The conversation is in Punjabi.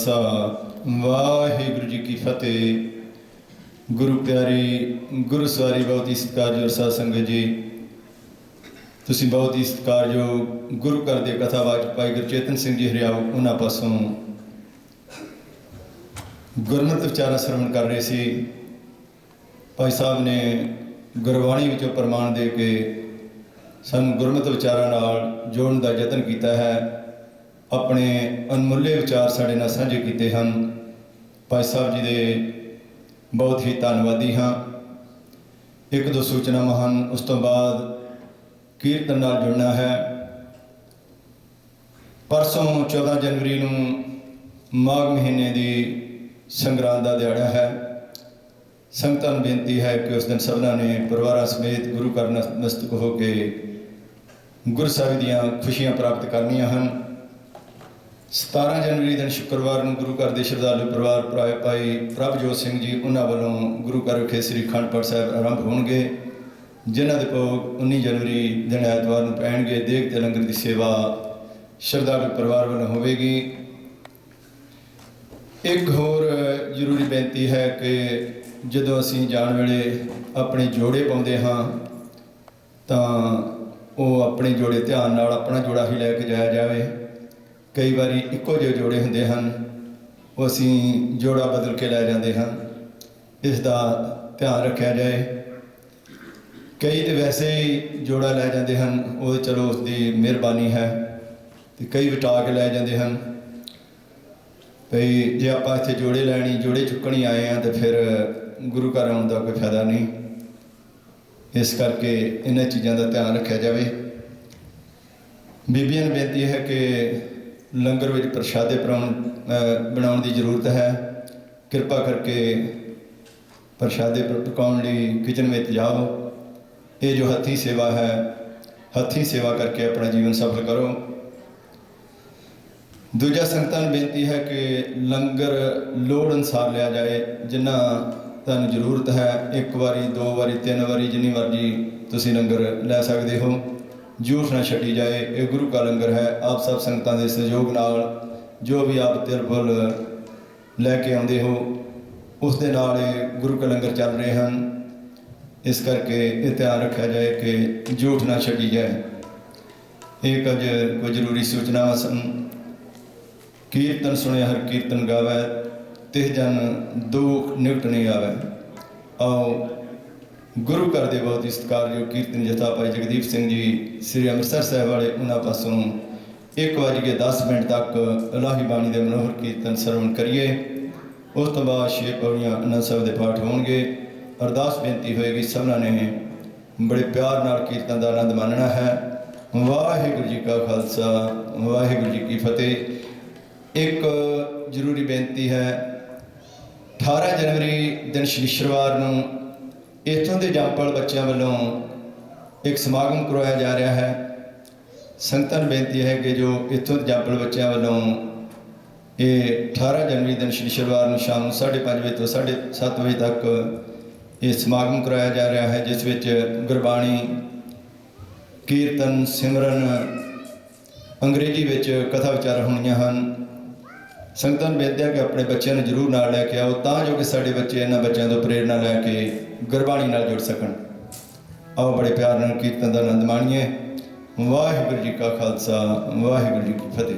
ਖਾਲਸਾ, ਵਾਹਿਗੁਰੂ ਜੀ ਕੀ ਫਤਿਹ। ਗੁਰੂ ਪਿਆਰੀ, ਗੁਰੂ ਸਵਾਰੀ, ਬਹੁਤ ਹੀ ਸਤਿਕਾਰਯੋਗ ਸਾਧ ਸੰਗਤ ਜੀ। ਤੁਸੀਂ ਬਹੁਤ ਹੀ ਸਤਿਕਾਰਯੋਗ ਗੁਰੂ ਘਰ ਦੇ ਕਥਾਵਾਚਕ ਭਾਈ ਗੁਰਚੇਤਨ ਸਿੰਘ ਜੀ ਹਰਿਆਓ, ਉਹਨਾਂ ਪਾਸੋਂ ਗੁਰਮਤਿ ਵਿਚਾਰਾਂ ਸ਼ਰਵਣ ਕਰ ਰਹੇ ਸੀ। ਭਾਈ ਸਾਹਿਬ ਨੇ ਗੁਰਬਾਣੀ ਵਿੱਚੋਂ ਪ੍ਰਮਾਣ ਦੇ ਕੇ ਸਾਨੂੰ ਗੁਰਮਤਿ ਵਿਚਾਰਾਂ ਨਾਲ ਜੋੜਨ ਦਾ ਯਤਨ ਕੀਤਾ ਹੈ। ਆਪਣੇ ਅਨਮੁੱਲੇ ਵਿਚਾਰ ਸਾਡੇ ਨਾਲ ਸਾਂਝੇ ਕੀਤੇ ਹਨ। ਭਾਈ ਸਾਹਿਬ ਜੀ ਦੇ ਬਹੁਤ ਹੀ ਧੰਨਵਾਦੀ ਹਾਂ। ਇੱਕ ਦੋ ਸੂਚਨਾਵਾਂ ਹਨ ਉਸ ਤੋਂ ਬਾਅਦ ਕੀਰਤਨ ਨਾਲ ਜੁੜਨਾ ਹੈ। ਪਰਸੋਂ 14 ਜਨਵਰੀ ਨੂੰ ਮਾਘ ਮਹੀਨੇ ਦੀ ਸੰਗਰਾਂਦ ਦਾ ਦਿਹਾੜਾ ਹੈ। ਸੰਗਤਾਂ ਨੂੰ ਬੇਨਤੀ ਹੈ ਕਿ ਉਸ ਦਿਨ ਸਭਨਾਂ ਨੇ ਪਰਿਵਾਰਾਂ ਸਮੇਤ ਗੁਰੂ ਘਰ ਨਤਮਸਤਕ ਹੋ ਕੇ ਗੁਰ ਸਾਹਿਬ ਦੀਆਂ ਖੁਸ਼ੀਆਂ ਪ੍ਰਾਪਤ ਕਰਨੀਆਂ ਹਨ। 17 ਜਨਵਰੀ ਦਿਨ ਸ਼ੁੱਕਰਵਾਰ ਨੂੰ ਗੁਰੂ ਘਰ ਦੇ ਸ਼ਰਧਾਲੂ ਪਰਿਵਾਰ ਭਰਾ ਭਾਈ ਪ੍ਰਭਜੋਤ ਸਿੰਘ ਜੀ ਉਹਨਾਂ ਵੱਲੋਂ ਗੁਰੂ ਘਰ ਵਿਖੇ ਸ੍ਰੀ ਅਖੰਡ ਪਾਠ ਸਾਹਿਬ ਆਰੰਭ ਹੋਣਗੇ, ਜਿਨ੍ਹਾਂ ਦੇ ਭੋਗ 19 ਜਨਵਰੀ ਦਿਨ ਐਤਵਾਰ ਨੂੰ ਪੈਣਗੇ। ਦੇਖ ਤੇ ਲੰਗਰ ਦੀ ਸੇਵਾ ਸ਼ਰਧਾਲੂ ਪਰਿਵਾਰ ਵੱਲੋਂ ਹੋਵੇਗੀ। ਇੱਕ ਹੋਰ ਜ਼ਰੂਰੀ ਬੇਨਤੀ ਹੈ ਕਿ ਜਦੋਂ ਅਸੀਂ ਜਾਣ ਵੇਲੇ ਆਪਣੇ ਜੋੜੇ ਪਾਉਂਦੇ ਹਾਂ, ਤਾਂ ਉਹ ਆਪਣੇ ਜੋੜੇ ਧਿਆਨ ਨਾਲ ਆਪਣਾ ਜੋੜਾ ਹੀ ਲੈ ਕੇ ਜਾਇਆ ਜਾਵੇ। ਕਈ ਵਾਰੀ ਇੱਕੋ ਜਿਹੇ ਜੋੜੇ ਹੁੰਦੇ ਹਨ, ਉਹ ਅਸੀਂ ਜੋੜਾ ਬਦਲ ਕੇ ਲੈ ਜਾਂਦੇ ਹਾਂ। ਇਸ ਦਾ ਧਿਆਨ ਰੱਖਿਆ ਜਾਏ। ਕਈ ਤੇ ਵੈਸੇ ਹੀ ਜੋੜਾ ਲੈ ਜਾਂਦੇ ਹਨ, ਉਹ ਚਲੋ ਉਸ ਦੀ ਮਿਹਰਬਾਨੀ ਹੈ ਤੇ ਕਈ ਵਟਾ ਕੇ ਲੈ ਜਾਂਦੇ ਹਨ। ਭਈ ਜੇ ਆਪਾਂ ਇੱਥੇ ਜੋੜੇ ਲੈਣੀ, ਜੋੜੇ ਚੁੱਕਣੀ ਆਏ ਆ ਤੇ ਫਿਰ ਗੁਰੂ ਘਰ ਆਉਣ ਦਾ ਕੋਈ ਫਾਇਦਾ ਨਹੀਂ। ਇਸ ਕਰਕੇ ਇਹਨਾਂ ਚੀਜ਼ਾਂ ਦਾ ਧਿਆਨ ਰੱਖਿਆ ਜਾਵੇ। ਬੀਬੀਆਂ ਨੂੰ ਬੇਨਤੀ ਹੈ ਕਿ ਲੰਗਰ ਵਿੱਚ ਪ੍ਰਸ਼ਾਦੇ ਬਣਾਉਣ ਬਣਾਉਣ ਦੀ ਜ਼ਰੂਰਤ ਹੈ। ਕਿਰਪਾ ਕਰਕੇ ਪ੍ਰਸ਼ਾਦੇ ਪਕਾਉਣ ਲਈ ਕਿਚਨ ਵਿੱਚ ਜਾਓ। ਇਹ ਜੋ ਹੱਥੀ ਸੇਵਾ ਹੈ, ਹੱਥੀ ਸੇਵਾ ਕਰਕੇ ਆਪਣਾ ਜੀਵਨ ਸਫਲ ਕਰੋ। ਦੂਜਾ ਸੰਗਤਾਂ ਨੂੰ ਬੇਨਤੀ ਹੈ ਕਿ ਲੰਗਰ ਲੋੜ ਅਨਸਾਰ ਲਿਆ ਜਾਏ, ਜਿੰਨਾ ਤੁਹਾਨੂੰ ਜ਼ਰੂਰਤ ਹੈ। ਇੱਕ ਵਾਰੀ, ਦੋ ਵਾਰੀ, ਤਿੰਨ ਵਾਰੀ, ਜਿੰਨੀ ਮਰਜ਼ੀ ਤੁਸੀਂ ਲੰਗਰ ਲੈ ਸਕਦੇ ਹੋ। ਜੂਠ ਨਾ ਛੱਡੀ ਜਾਏ, ਇਹ ਗੁਰੂ ਕਾ ਲੰਗਰ ਹੈ। ਆਪ ਸਭ ਸੰਗਤਾਂ ਦੇ ਸਹਿਯੋਗ ਨਾਲ ਜੋ ਵੀ ਆਪ ਤਿਰਫਲ ਲੈ ਕੇ ਆਉਂਦੇ ਹੋ, ਉਸ ਦੇ ਨਾਲ ਇਹ ਗੁਰੂ ਕਾ ਲੰਗਰ ਚੱਲ ਰਹੇ ਹਨ। ਇਸ ਕਰਕੇ ਇਹ ਧਿਆਨ ਰੱਖਿਆ ਜਾਏ ਕਿ ਜੂਠ ਨਾ ਛੱਡੀ ਜਾਏ। ਇਹ ਕੁਝ ਕੋਈ ਜ਼ਰੂਰੀ ਸੂਚਨਾਵਾਂ ਸਨ। ਕੀਰਤਨ ਸੁਣਿਆ, ਹਰ ਕੀਰਤਨ ਗਾਵੇ, ਤਿਹ ਜਨ ਦੁਖ ਨਿਕਟ ਨਹੀਂ ਆਵੇ। ਆਓ ਗੁਰੂ ਘਰ ਦੇ ਬਹੁਤ ਹੀ ਸਤਿਕਾਰਯੋਗ ਕੀਰਤਨ ਜਥਾ ਭਾਈ ਜਗਦੀਪ ਸਿੰਘ ਜੀ, ਸ੍ਰੀ ਅੰਮ੍ਰਿਤਸਰ ਸਾਹਿਬ ਵਾਲੇ, ਉਹਨਾਂ ਪਾਸੋਂ 1 ਵਜੇ ਕੇ 10 ਮਿੰਟ ਤੱਕ ਇਲਾਹੀ ਬਾਣੀ ਦੇ ਮਨੋਹਰ ਕੀਰਤਨ ਸਰਵਣ ਕਰੀਏ। ਉਸ ਤੋਂ ਬਾਅਦ ਛੇ ਪੌੜੀਆਂ ਅਨੰਦ ਸਾਹਿਬ ਦੇ ਪਾਠ ਹੋਣਗੇ। ਅਰਦਾਸ ਬੇਨਤੀ ਹੋਏਗੀ ਸਭਨਾਂ ਨੇ ਬੜੇ ਪਿਆਰ ਨਾਲ ਕੀਰਤਨ ਦਾ ਆਨੰਦ ਮਾਣਨਾ ਹੈ। ਵਾਹਿਗੁਰੂ ਜੀ ਕਾ ਖਾਲਸਾ, ਵਾਹਿਗੁਰੂ ਜੀ ਕੀ ਫਤਿਹ। ਇੱਕ ਜ਼ਰੂਰੀ ਬੇਨਤੀ ਹੈ 18 ਜਨਵਰੀ ਦਿਨ ਸ਼ਨੀਵਾਰ ਨੂੰ ਇੱਥੋਂ ਦੇ ਜੰਪਲ ਬੱਚਿਆਂ ਵੱਲੋਂ ਇੱਕ ਸਮਾਗਮ ਕਰਵਾਇਆ ਜਾ ਰਿਹਾ ਹੈ। ਸੰਗਤਾਂ ਨੂੰ ਬੇਨਤੀ ਹੈ ਕਿ ਜੋ ਇੱਥੋਂ ਦੇ ਜੰਪਲ ਬੱਚਿਆਂ ਵੱਲੋਂ ਇਹ 18 ਜਨਵਰੀ ਦਿਨ ਸ਼ਨੀਵਾਰ ਨੂੰ ਸ਼ਾਮ ਨੂੰ 5:30 ਵਜੇ ਤੋਂ 7:30 ਵਜੇ ਤੱਕ ਇਹ ਸਮਾਗਮ ਕਰਵਾਇਆ ਜਾ ਰਿਹਾ ਹੈ, ਜਿਸ ਵਿੱਚ ਗੁਰਬਾਣੀ, ਕੀਰਤਨ, ਸਿਮਰਨ, ਅੰਗਰੇਜ਼ੀ ਵਿੱਚ ਕਥਾ ਵਿਚਾਰ ਹੋਣੀਆਂ ਹਨ। ਸੰਗਤਾਂ ਨੂੰ ਬੇਨਤੀ ਹੈ ਕਿ ਆਪਣੇ ਬੱਚਿਆਂ ਨੂੰ ਜ਼ਰੂਰ ਨਾਲ ਲੈ ਕੇ ਆਓ, ਤਾਂ ਜੋ ਕਿ ਸਾਡੇ ਬੱਚੇ ਇਹਨਾਂ ਬੱਚਿਆਂ ਤੋਂ ਪ੍ਰੇਰਣਾ ਲੈ ਕੇ ਗੁਰਬਾਣੀ ਨਾਲ ਜੁੜ ਸਕਣ। ਆਓ ਬੜੇ ਪਿਆਰ ਨਾਲ ਕੀਰਤਨ ਦਾ ਆਨੰਦ ਮਾਣੀਏ। ਵਾਹਿਗੁਰੂ ਜੀ ਕਾ ਖਾਲਸਾ, ਵਾਹਿਗੁਰੂ ਜੀ ਕੀ ਫਤਿਹ।